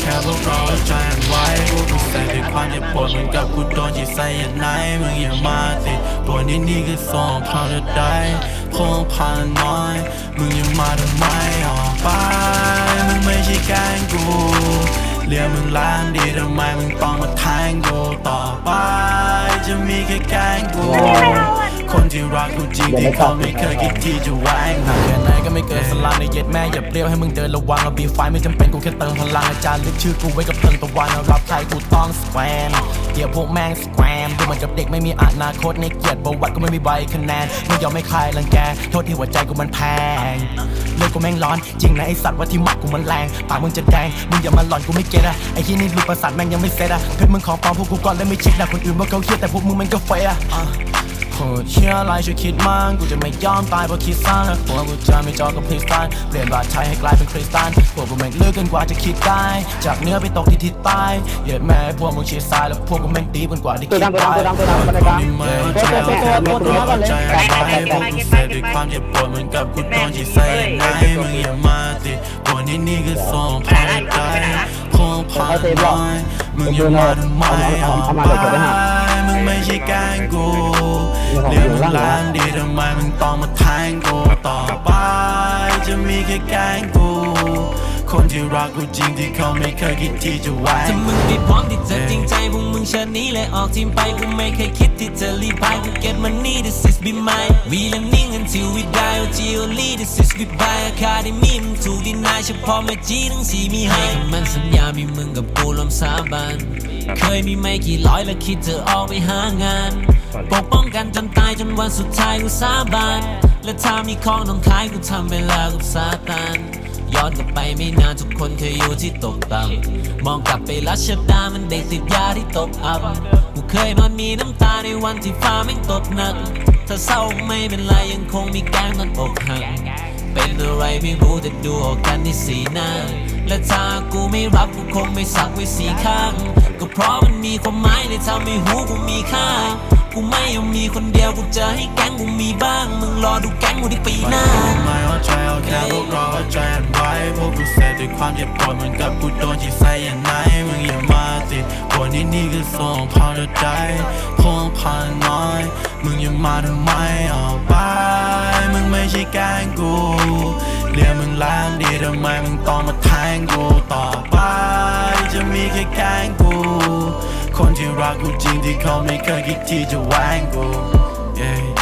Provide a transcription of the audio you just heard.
แค่พวกเราใจกันไว้พวกกูใส่ด้วยความเจ็บปวดเหมือนกับกูโดนจีใส่ยันไหนมึงอย่ามาติดตัวนี้นี่คือสองพาราไดคงผ่านน้อย มึงอย่ามาทำไมออกไปมึงไม่ใช่แกงกูเรียกมึงล้างดีทำไมมึงต้องมาแทงกูต่อไป จะมีแค่แกงกู คนที่รักกูจริงที่เขาไม่เคยคิดที่จะแหวงหาแค่ไหนก็ไม่เกินสลามในเย็ดแม่อย่าเปรี้ยวให้มึงเดินระวังเอาบีไฟไม่จำเป็นกูแค่เติมพลังอาจารย์ลึกชื่อกูไว้กับเพลิงตะวันเอารับใครกูต้องสแควมเดี๋ยวพวกแม่งสแควมดูเหมือนกับเด็กไม่มีอนาคตในเกียรติประวัติก็ไม่มีใบคะแนนไม่ยอมไม่ใครรังแกโทษที่หัวใจกูมันแพงเลือดกูแม่งร้อนจริงนะไอสัตว์ว่าที่หมักกูมันแรงปากมึงจะแดงมึงอย่ามาหลอนกูไม่เก็ตอะไอ้ที่นี่ลูกประสาทแม่งยังไม่เสร็จอะเพชรมึงของปลอมพวกกูก่อนแล้วไม่เช็คนะคนอื่นว่าเขาเครียดแต่พวกมึงมันก็เฟะอะ โหดเชื่ออะไรช่วยคิดมั่งกูจะไม่ยอมตายเพราะคิดสั้นและพวกกูจะไม่จอกับพริสตันเปลี่ยนบาดใช้ให้กลายเป็นคริสตัลพวกกูแม่งเลือกกันกว่าจะคิดได้ จากเหนื้อไปตกที่ทิศใต้เหยียดแม่ให้พวกมึงชิดซ้ายแล้วพวกกูแม่งตีกันกว่าที่ตัวคิดดำตัวได้ดำตัวดำตัวดำตัวดำคนที่ไม่เข้าใจเอาแค่พวกเราเข้าใจเอาไปพวกกูเสพด้วยความเจ็บปวดเหมือนกับกูโดนจีใส่ไหนมึงอย่ามาติดตัวนี้นี่คือสองพาราไดคงผ่านน้อยมึงอย่ามาทำไมออกไปมึงไม่ใช่แกล้งกู เรียกมึงล้างดีทำไมมึงต้องมาแทงกูต่อไปจะมีแค่แกงกูคนที่รักกูจริงที่เขาไม่เคยคิดที่จะแหวงถ้ามึงไม่พร้อมที่จะจริงใจพวกมึงเชิญหนี้เลยออกทีมไปกูไม่เคยคิดที่จะรีบไปกูเก็บมันนี่ this is be mine we learning until we die only this is goodbye academy มึงถูกดินายเฉพาะแม่จีทั้งสี่มีให้คำมันสัญญามีมึงกับกูรวมสาบานเคยมีไม่กี่ร้อยแล้วคิดจะออกไปหางาน ปกป้องกันจนตายจนวันสุดท้ายกูสาบาน และถ้ามีของต้องขายกูทำเวลากับซาตานย้อนกลับไปไม่นานทุกคนเคยอยู่ที่ตกต่ำมองกลับไปรัชดามันเด็กติดยาที่ตกอับ กูเคยนอนมีน้ำตาในวันที่ฟ้าแม่งตกหนัก ถ้าเศร้าไม่เป็นไรยังคงมีแกงมันอกหักเป็นอะไรไม่รู้แต่ดูออกกันที่สีหน้า และถ้ากูไม่รับกูคงไม่สักไว้สีข้าง ก็เพราะมันมีความหมายเลยทำให้หูกูมีค่า กูไม่ยอมมีคนเดียวกูจะให้แก๊งกูมีบ้าง มึงรอดูแก๊งกูที่ปีหน้าไม่เข้าใจเอาแค่พวกเราเข้าใจกันไว้พวกกูเสพด้วยความเจ็บปวดเหมือนกับกูโดนจีใส่อยันไหนมึงอย่ามาติดตัวนี้นี่คือสองพาราไดคงผ่านน้อย มึงยังมาทำไมออกไป มึงไม่ใช่แกงกูเรียกมึงล้างดีทำไมมึงต้องมาแทงกูต่อไป จะมีแค่แกงกู คนที่รักกูจริงที่เขาไม่เคยคิดที่จะแหวงกู yeah